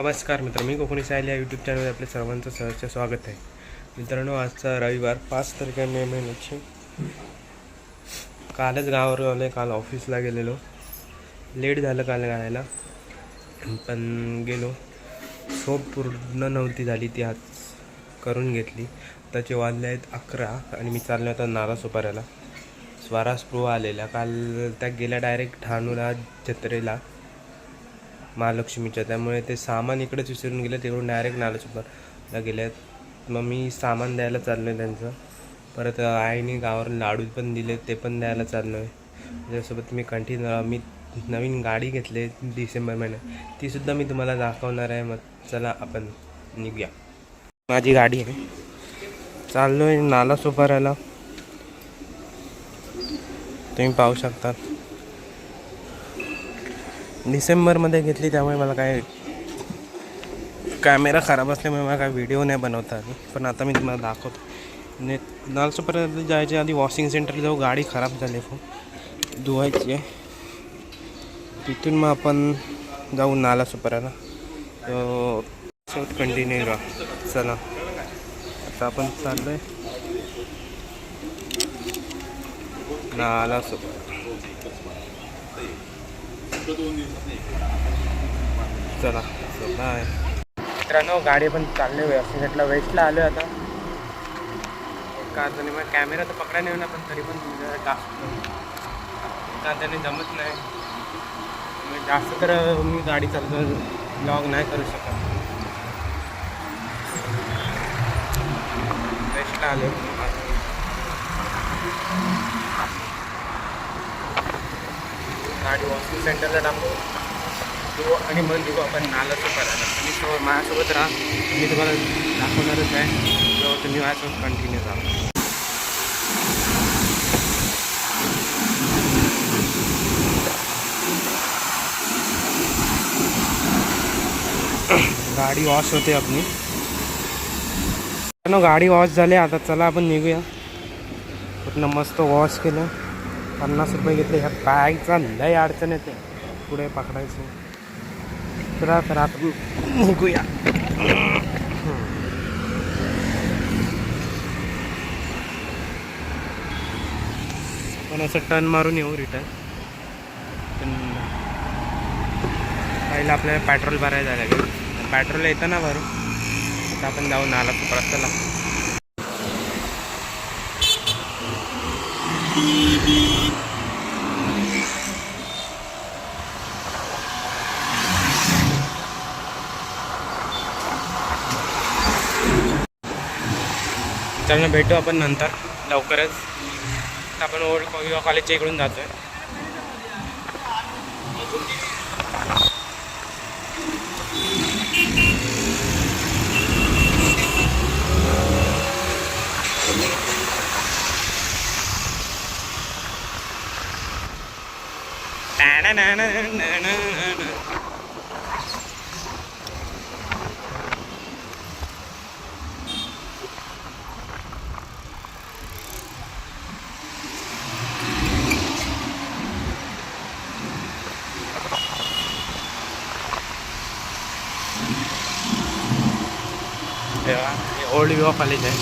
नमस्कार मित्र मी कोकणी साहिल या यूट्यूब चॅनलवर आपल्या सर्वांचं सहर्ष स्वागत आहे. मित्रांनो आजचा रविवार पाच तारखे मे महिन्याची. कालच गावावर आलो काल ऑफिसला गेलेलो. लेट झालं काल गायला पण गेलो. झोप पूर्ण नव्हती झाली ती आज करून घेतली. त्याचे वाजले आहेत अकरा आणि मी चाललो होता नारा सुपाऱ्याला. स्वराज प्रो काल त्या गेल्या डायरेक्ट ठाणूला जत्रेला. महालक्ष्मीच्या. त्यामुळे ते सामान इकडेच विसरून गेले तिकडून डायरेक्ट नालासोपारला गेल्यात मग मी सामान द्यायला चाललो आहे त्यांचं. परत आईने गावावर लाडू पण दिले ते पण द्यायला चाललो आहे त्याच्यासोबत मी कंटिन्यू मी नवीन गाडी घेतली डिसेंबर महिन्यात तीसुद्धा मी तुम्हाला दाखवणार आहे. मग चला आपण निघूया. माझी गाडी आहे. चाललो आहे नाला सोपारायला तुम्ही पाहू शकतात डिसेंबरमध्ये घेतली त्यामुळे मला काय कॅमेरा खराब असल्यामुळे मला काय व्हिडिओ नाही बनवता आली. पण आता मी तुम्हाला दाखवतो. ने नालसोपर्यंत जायच्या आधी वॉशिंग सेंटरला जाऊ गाडी खराब झाली खूप धुवायची आहे. तिथून मग आपण जाऊ नालासोपऱ्याला. सोबत कंटिन्यू राहा चला. आता आपण चाललो आहे नालासोपरा चला बाय मित्रांनो गाडी पण चालले व्यवस्थितला वेस्टला आलो आता. एका अर्थाने मग कॅमेरा तर पकडा नाही ना पण तरी पण म्हणजे जास्त टास्क जमत नाही. जास्त तर मी गाडी चालतो ब्लॉग नाही करू शकत. वेस्टला आलो गाडी वॉशिंग सेंटरला टाकू किंवा आणि मग निघू आपण नाला करायला. तुम्ही तो माझ्यासोबत राहा. मी तुम्हाला दाखवणारच आहे. तर तुम्ही माझ्यासोबत कंटिन्यू राहा गाडी वॉश होते आपली. गाडी वॉश झाली. आता चला आपण निघूया. पूर्ण मस्त वॉश केलं. पन्नास रुपये घेतले. ह्या बॅगचा लय अडचण येते. पुढे पकडायचं. चला तर आता निघूया. पण असं टर्न मारून येऊ रिटर्न पण पहिलं आपल्याला पेट्रोल भरायला लागेल. पेट्रोल येतं ना भरून आता आपण जाऊन आला खूप रस्त्याला भेटू आपण नंतर लवकरच. आपण ओल्ड कॉलेजच्या इकडून जातो आहे ओल्ड युवा कॉलेज आहे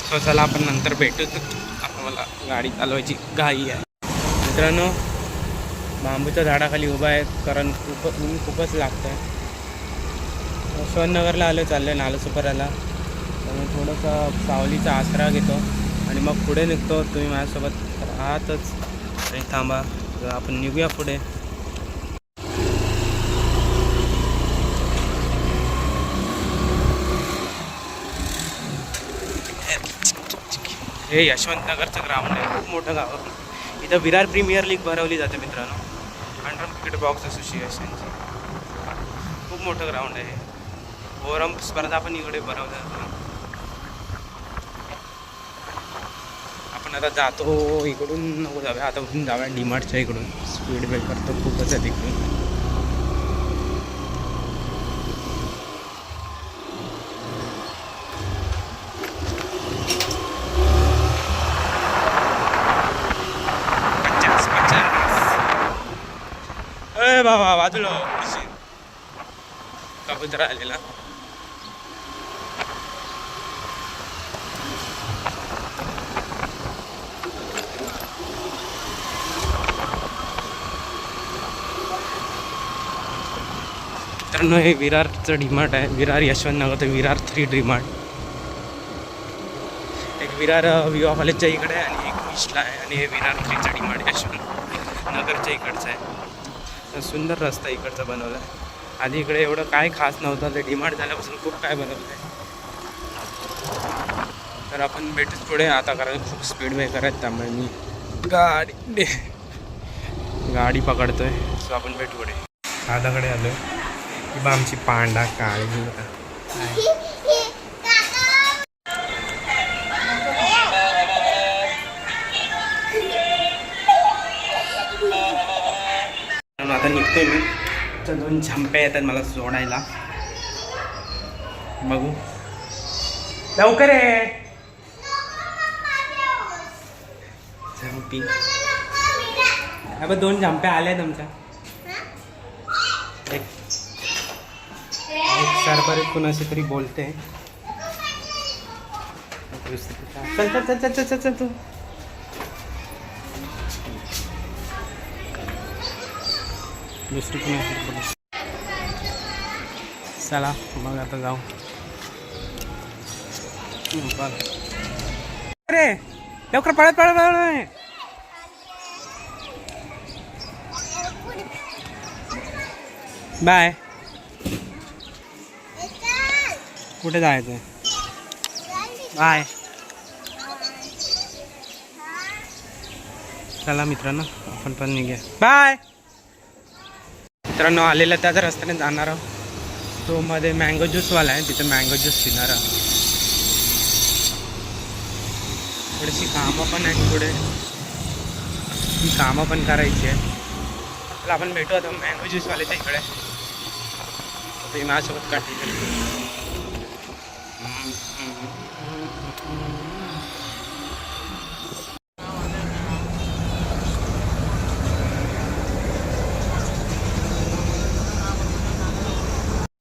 सो चला आपण नंतर भेटू आता मला गाडी चालवायची घाई आहे मित्रांनो बांबूच्या झाडाखाली उभा आहे. कारण खूपच ऊन खूपच लागतं आहे यशवंतनगरला आलो चाललं आहे नालसुपराला त्यामुळे थोडंसं सावलीचा आसरा घेतो. आणि मग पुढे निघतो. तुम्ही माझ्यासोबत राहतच. आणि थांबा. आपण निघूया पुढे. हे यशवंतनगरचं ग्राउंड आहे. खूप मोठं गाव इथं विरार प्रीमियर लीग भरवली जाते मित्रांनो. अंडर क्रिकेट बॉक्स असोसिएशनची खूप मोठं ग्राउंड आहे. ओरम स्पर्धा पण इकडे भरवल्या आपण आता जातो इकडून नको जाऊया. आता उठून जाऊया. डीमार्टच्या इकडून. स्पीड ब्रेकर तर खूपच आहे तिकडून पचास पचास ए बाबा बाजूला खुर्ची मित्रांनो हे विरारचं डिमार्ट आहे. विरार यशवंत नगर ते विरार थ्री डिमार्ट एक विरार विवा कॉलेजच्या इकडे आहे आणि एक ईस्टला आहे. आणि हे विरार थ्रीचं डिमार्ट यशवंत नगरच्या इकडचं आहे. सुंदर रस्ता इकडचा बनवला. आहे आधी इकडे एवढं काय खास नव्हतं ते डिमांड झाल्यापासून खूप काय बनवलं आहे तर आपण भेटूच पुढे. आता कारण खूप स्पीड ब्रेकर आहेत त्यामुळे मी गाडी गाडी पकडतोय सो आपण भेटू पुढे. दादाकडे आलो की बा आमची पांडा काळी आता निघतोय मी. तर दोन झंपे येतात मला सोडायला. बघू. लवकर आहे झंपी. अबे दोन झंप्या आल्या तुमच्या. एक. एक कुणाशी तरी बोलते. चल चल चल चल चल चल चल. दुसरी कुणाशी तरी चला मग आता जाऊ. हम्म, अरे लवकर पळत पळत पळत बाय. कुठे जायचं बाय. चला मित्रांनो आपण पण निघूया. बाय. मित्रांनो आलेला त्याच रस्त्याने जाणार आहोत. तो मध्ये मँगो ज्यूसवाला आहे तिथे मँगो ज्यूस पिणार आहोत. थोडीशी कामं पण आहेत पुढे. ती कामं पण करायची आहे आपण भेटू आता मँगो ज्यूसवाल्याच्या इकडे माझ्यासोबत काठी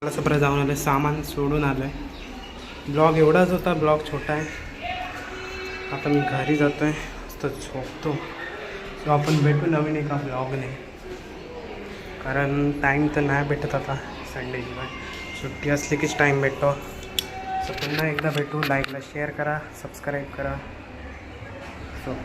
मला सगळं जाऊन आलं सामान सोडून आलं आहे ब्लॉग एवढाच होता ब्लॉग छोटा आहे. आता मी घरी जातो आहे तर झोपतो. सो आपण भेटू नवीन एका ब्लॉगने कारण टाईम तर नाही भेटत आता संडेची सुट्टी असली कीच टाईम भेटतो. सो पुन्हा एकदा भेटू. लाईकला शेअर करा सबस्क्राईब करा. सो